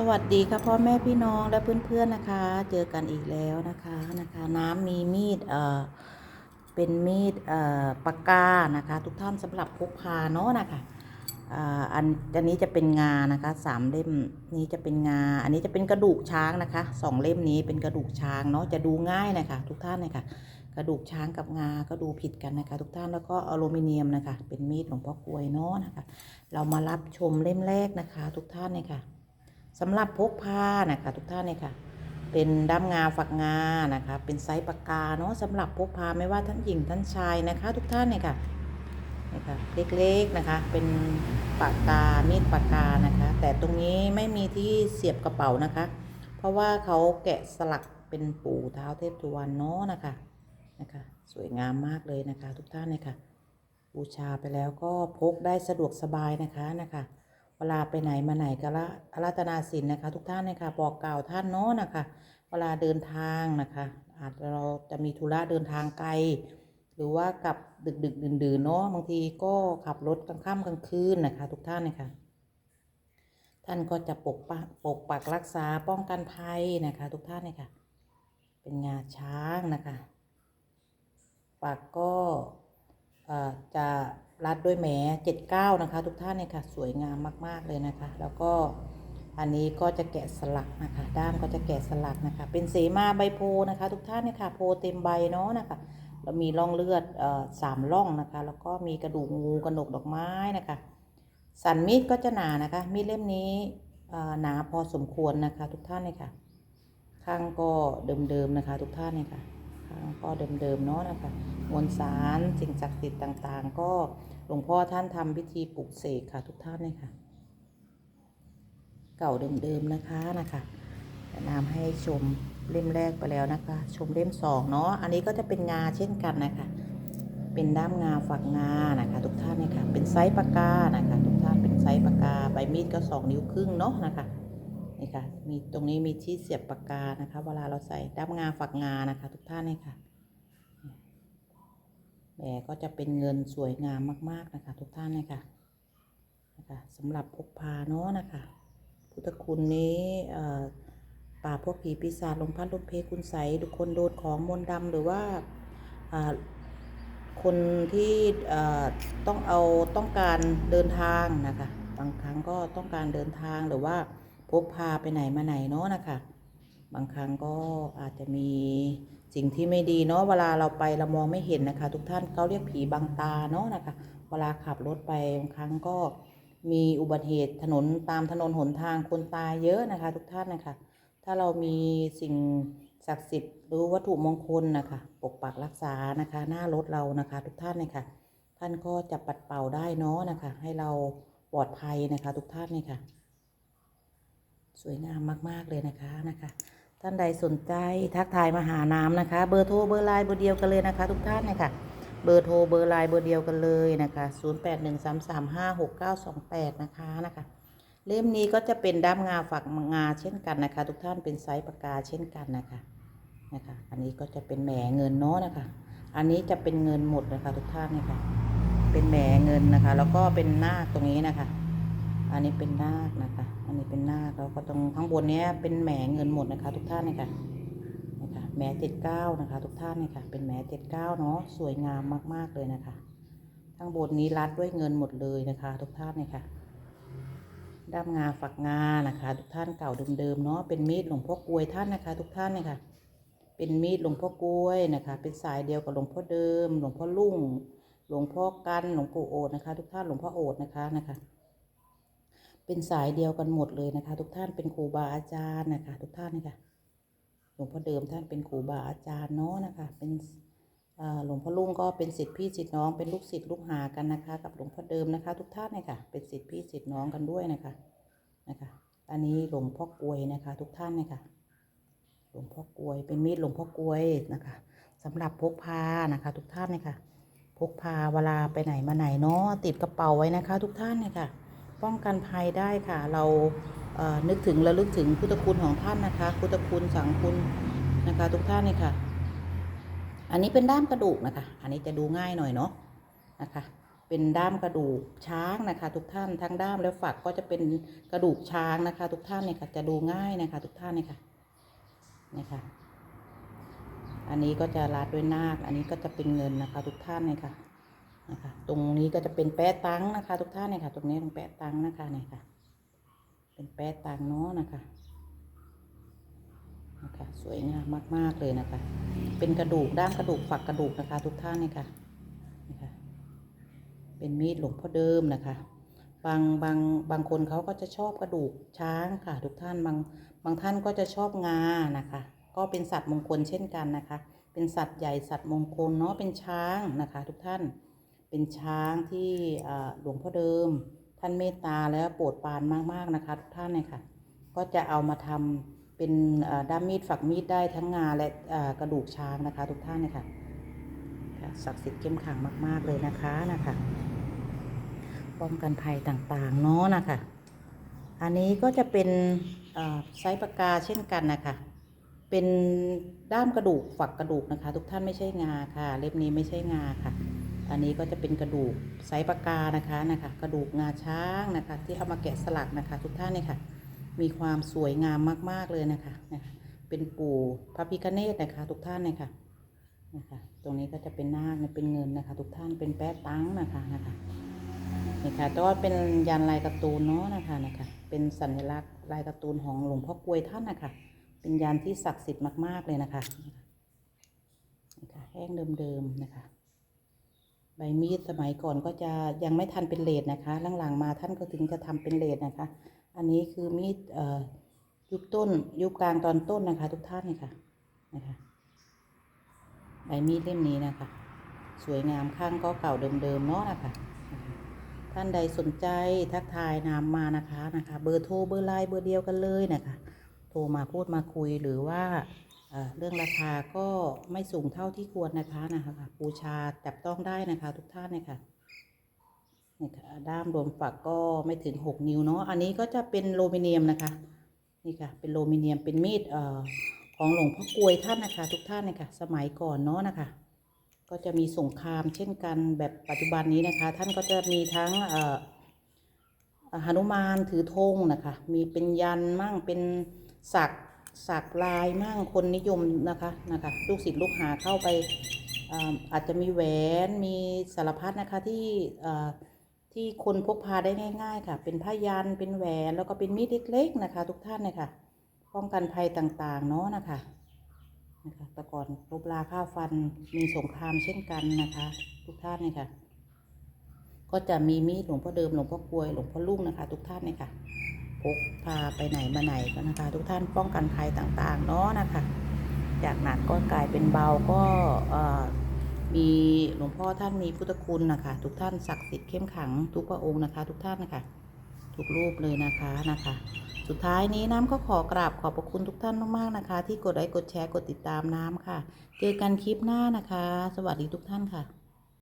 สวัสดีค่ะพ่อแม่พี่น้องและเพื่อนๆนะคะ เจอกันอีกแล้วนะคะนะคะ น้ำมีมีดเอ่อเป็นมีดเอ่อปากกานะคะ ทุกท่านสำหรับพกพาเนาะนะคะอ่าอันอันนี้จะเป็นงานะคะสามเล่มนี้จะเป็นงา อันนี้จะเป็นกระดูกช้างนะคะสองเล่มนี้เป็นกระดูกช้างเนาะจะดูง่ายนะคะ ทุกท่านนะคะกระดูกช้างกับงาก็ดูผิดกันนะคะ ทุกท่านแล้วก็อลูมิเนียมนะคะ เป็นมีดหลวงพ่อกลวยเนาะนะคะ เรามารับชมเล่มแรกนะคะ ทุกท่านเลยค่ะ สำหรับพกพานะคะทุกท่านเนี่ยค่ะ เป็นด้ามงาฝักงานะคะ เป็นไซส์ปากกาเนาะสำหรับพกพาไม่ว่าท่านหญิงท่านชายนะคะ ทุกท่านเนี่ยค่ะนี่ค่ะเล็กๆนะคะ เป็นปากกา มีดปากกานะคะ แต่ตรงนี้ไม่มีที่เสียบกระเป๋านะคะ เพราะว่าเขาแกะสลักเป็นปู่เท้าเทพจุวรรณเนาะนะคะนะคะ สวยงามมากเลยนะคะ ทุกท่านเนี่ยค่ะบูชาไปแล้วก็พกได้สะดวกสบายนะคะนะคะ เวลาไปไหนมาไหนก็ละอารัตนาสินนะคะ ทุกท่านนะคะบอกกล่าวท่านเนาะนะคะ เวลาเดินทางนะคะ อาจจะเราจะมีธุระเดินทางไกล หรือว่ากลับดึกดึกดื่นดื่นเนาะบางทีก็ขับรถกลางค่ำกลางคืนนะคะ ทุกท่านนะคะ ท่านก็จะปกปักปกปักรักษาป้องกันภัยนะคะ ทุกท่านนะคะ เป็นงาช้างนะคะ ปากก็จะ รัดด้วยแหมเจ็ดเก้านะคะ ทุกท่านเนี่ยค่ะ สวยงามมากๆเลยนะคะ แล้วก็อันนี้ก็จะแกะสลักนะคะ ด้ามก็จะแกะสลักนะคะ เป็นเสมาใบโพนะคะ ทุกท่านเนี่ยค่ะ โพเต็มใบเนาะนะคะแล้วมีร่องเลือดเอ่อสามร่องนะคะ แล้วก็มีกระดูกงูกระหนกดอกไม้นะคะ สันมีดก็จะหนานะคะ มีดเล่มนี้หนาพอสมควรนะคะ ทุกท่านเนี่ยค่ะ ข้างก็เดิมๆนะคะ ทุกท่านเนี่ยค่ะ ก็เดิมๆเนาะนะคะมวลสารสิ่งศักดิ์สิทธิ์ต่างๆ ก็หลวงพ่อท่านทำพิธีปลุกเสกค่ะทุกท่านเลยค่ะ เก่าเดิมๆนะคะนะคะแนะนำให้ชมเล่มแรกไปแล้วนะคะ ชมเล่มสองเนาะอันนี้ก็จะเป็นงาเช่นกันนะคะ เป็นด้ามงาฝักงานะคะ ทุกท่านเนี่ยค่ะเป็นไซส์ปากกานะคะ ทุกท่านเป็นไซส์ปากกาใบมีดก็สองนิ้วครึ่งเนาะนะคะ ค่ะ มีตรงนี้มีที่เสียบปากกานะคะ เวลาเราใส่ด้ามงาฝักงานะคะ ทุกท่านนี่ค่ะแหวนก็จะเป็นเงินสวยงามมาก ๆนะคะ ทุกท่านนี่ค่ะนะคะสำหรับพกพาเนาะนะคะพุทธคุณนี้เอ่าพวกผีปีศาจลมพัดลมเพคุณใสทุกคนโดนของมนต์ดำหรือว่าคนที่ต้องเอาต้องการเดินทางนะคะ บางครั้งก็ต้องการเดินทางหรือว่า พกพาไปไหนมาไหนเนาะนะคะ บางครั้งก็อาจจะมีสิ่งที่ไม่ดีเนาะเวลาเราไปเรามองไม่เห็นนะคะ ทุกท่านเขาเรียกผีบังตาเนาะนะคะ เวลาขับรถไปบางครั้งก็มีอุบัติเหตุถนนตามถนนหนทางคนตายเยอะนะคะ ทุกท่านนะคะ ถ้าเรามีสิ่งศักดิ์สิทธิ์หรือวัตถุมงคลนะคะ ปกปักรักษานะคะ หน้ารถเรานะคะ ทุกท่านนะคะท่านก็จะปัดเป่าได้เนาะนะคะ ให้เราปลอดภัยนะคะ ทุกท่านนะคะ สวยงามมาก ๆ เลยนะคะนะคะ ท่านใดสนใจทักทายมาหาน้ำนะคะ เบอร์โทรเบอร์ไลน์เบอร์เดียวกันเลยนะคะ ทุกท่านนะคะเบอร์โทรเบอร์ไลน์เบอร์เดียวกันเลยนะคะ 0813356928 นะคะนะคะ เล่มนี้ก็จะเป็นด้ามงาฝักงาเช่นกันนะคะ ทุกท่านเป็นไซส์ปากกาเช่นกันนะคะนะคะ อันนี้ก็จะเป็นแหมเงินเนาะนะคะ อันนี้จะเป็นเงินหมดนะคะ ทุกท่านนะคะ เป็นแหมเงินนะคะ แล้วก็เป็นหน้าตรงนี้นะคะ อันนี้เป็นนาคนะคะ อันนี้เป็นนาคแล้วก็ตรงข้างบนเนี้ยเป็นแหมเงินหมดนะคะ ทุกท่านนะคะนะคะแหมเจ็ดเก้านะคะ ทุกท่านนะคะเป็นแหมเจ็ดเก้าเนาะสวยงามมาก ๆ เลยนะคะ ข้างบนนี้รัดด้วยเงินหมดเลยนะคะ ทุกท่านนะคะด้ามงาฝักงานะคะ ทุกท่านเก่าเดิมๆเนาะเป็นมีดหลวงพ่อกลวยท่านนะคะ ทุกท่านนะคะเป็นมีดหลวงพ่อกลวยนะคะ เป็นสายเดียวกับหลวงพ่อเดิม หลวงพ่อลุ่ง หลวงพ่อกัน หลวงปู่โอดนะคะ ทุกท่าน หลวงพ่อโอดนะคะ นะคะ เป็นสายเดียวกันหมดเลยนะคะ ทุกท่านเป็นครูบาอาจารย์นะคะ ทุกท่านนะคะหลวงพ่อเดิมท่านเป็นครูบาอาจารย์เนาะนะคะ เป็นหลวงพ่อลุงก็เป็นศิษย์พี่ศิษย์น้องเป็นลูกศิษย์ลูกหากันนะคะ กับหลวงพ่อเดิมนะคะ ทุกท่านนะคะเป็นศิษย์พี่ศิษย์น้องกันด้วยนะคะนะคะ อันนี้หลวงพ่อกลวยนะคะ ทุกท่านนะคะหลวงพ่อกลวยเป็นมีดหลวงพ่อกลวยนะคะสำหรับพกพานะคะ ทุกท่านนะคะพกพาเวลาไปไหนมาไหนเนาะติดกระเป๋าไว้นะคะ ทุกท่านนะคะ ป้องกันภัยได้ค่ะ เราเนึกถึงระลึกถึงพุทธคุณของท่านนะคะ พุทธคุณสังคุณนะคะ ทุกท่านนี่ค่ะ อันนี้เป็นด้ามกระดูกนะคะ อันนี้จะดูง่ายหน่อยเนาะนะคะ เป็นด้ามกระดูกช้างนะคะ ทุกท่านทั้งด้ามและฝักก็จะเป็นกระดูกช้างนะคะ ทุกท่านเนี่ยค่ะจะดูง่ายนะคะ ทุกท่านเนี่ยค่ะนี่ค่ะ อันนี้ก็จะรัดด้วยนาค อันนี้ก็จะเป็นเงินนะคะ ทุกท่านเนี่ยค่ะ นะคะตรงนี้ก็จะเป็นแปะตังนะคะ ทุกท่านเนี่ยค่ะ ตรงนี้เป็นแปะตังนะคะเนี่ยค่ะ เป็นแปะตังเนาะนะคะนะคะสวยงามมากๆเลยนะคะ เป็นกระดูกด้ามกระดูกฝักกระดูกนะคะ ทุกท่านเนี่ยค่ะนะคะเป็นมีดหลวงพ่อเดิมนะคะ บางบางบางคนเขาก็จะชอบกระดูกช้างค่ะ ทุกท่านบางบางท่านก็จะชอบงานะคะ ก็เป็นสัตว์มงคลเช่นกันนะคะ เป็นสัตว์ใหญ่สัตว์มงคลเนาะเป็นช้างนะคะ ทุกท่าน เป็นช้างที่หลวงพ่อเดิม ท่านเมตตาแล้วโปรดปรานมากๆนะคะ ทุกท่านเลยค่ะ ก็จะเอามาทำเป็นด้ามมีดฝักมีดได้ทั้งงาและกระดูกช้างนะคะ ทุกท่านเลยค่ะค่ะศักดิ์สิทธิ์เข้มขังมาก ๆเลยนะคะนะคะป้องกันภัยต่างๆเนาะนะคะ อันนี้ก็จะเป็นไซส์ปากกาเช่นกันนะคะ เป็นด้ามกระดูกฝักกระดูกนะคะ ทุกท่านไม่ใช่งาค่ะ เล่มนี้ไม่ใช่งาค่ะ อันนี้ก็จะเป็นกระดูกไซปากานะคะนะคะ กระดูกงาช้างนะคะ ที่เอามาแกะสลักนะคะ ทุกท่านเนี่ยค่ะ มีความสวยงามมากๆเลยนะคะนะคะเป็นปู่พระพิฆเนศนะคะ ทุกท่านเนี่ยค่ะนะคะ ตรงนี้ก็จะเป็นนาคเป็นเงินนะคะ ทุกท่านเป็นแป๊ะตังนะคะนะคะนี่ค่ะแต่ว่าเป็นยันลายการ์ตูนเนาะนะคะนะคะ เป็นสัญลักษณ์ลายการ์ตูนของหลวงพ่อกลวยท่านนะคะเป็นยันที่ศักดิ์สิทธิ์มาก ๆ เลยนะคะนี่ค่ะแห้งเดิมๆนะคะ ใบมีดสมัยก่อนก็จะยังไม่ทันเป็นเลดนะคะ หลังๆมาท่านก็ถึงจะทำเป็นเลดนะคะ อันนี้คือมีดยุคต้นยุคกลางตอนต้นนะคะ ทุกท่านค่ะนะคะใบมีดเล่มนี้นะคะ สวยงามข้างก็เก่าเดิมๆเนาะนะคะท่านใดสนใจทักทายนามมานะคะนะคะ เบอร์โทรเบอร์ไลน์เบอร์เดียวกันเลยนะคะ โทรมาพูดมาคุยหรือว่า เรื่องราคาก็ไม่สูงเท่าที่ควรนะคะนะคะบูชาจับต้องได้นะคะทุกท่านนะคะนี่ค่ะด้ามรวมฝักก็ไม่ถึง 6 นิ้วเนาะอันนี้ก็จะเป็นโลมิเนียมนะคะนี่ค่ะเป็นโลมิเนียมเป็นมีดเอ่อของหลวงพ่อกลวยท่านนะคะ ทุกท่านนะคะสมัยก่อนเนาะนะคะ ก็จะมีสงครามเช่นกันแบบปัจจุบันนี้นะคะ ท่านก็จะมีทั้งเอ่อหนุมานถือธงนะคะ มีเป็นยันมั่งเป็นสัก สักลายมั่งคนนิยมนะคะนะคะลูกศิษย์ลูกหาเข้าไปอาจจะมีแหวนมีสารพัดนะคะที่ที่คนพกพาได้ง่าย ๆ ค่ะ เป็นผ้ายันเป็นแหวนแล้วก็เป็นมีดเล็ก ๆ นะคะ ทุกท่านนะคะป้องกันภัยต่างๆเนาะนะคะนะคะแต่ก่อนรบลาข้าวฟันมีสงครามเช่นกันนะคะ ทุกท่านเลยค่ะก็จะมีมีดหลวงพ่อเดิมหลวงพ่อกลวยหลวงพ่อลุ่งนะคะ ทุกท่านเลยค่ะ พกพาไปไหนมาไหนก็นะคะ ทุกท่านป้องกันภัยต่างๆเนาะนะคะจากหนักก็กลายเป็นเบาก็มีหลวงพ่อท่านมีพุทธคุณนะคะ ทุกท่านศักดิ์สิทธิ์เข้มขังทุกพระองค์นะคะ ทุกท่านนะคะทุกรูปเลยนะคะนะคะ สุดท้ายนี้น้ำก็ขอกราบขอบพระคุณทุกท่านมากๆนะคะ ที่กดไลค์กดแชร์กดติดตามน้ำค่ะ เจอกันคลิปหน้านะคะ สวัสดีทุกท่านค่ะ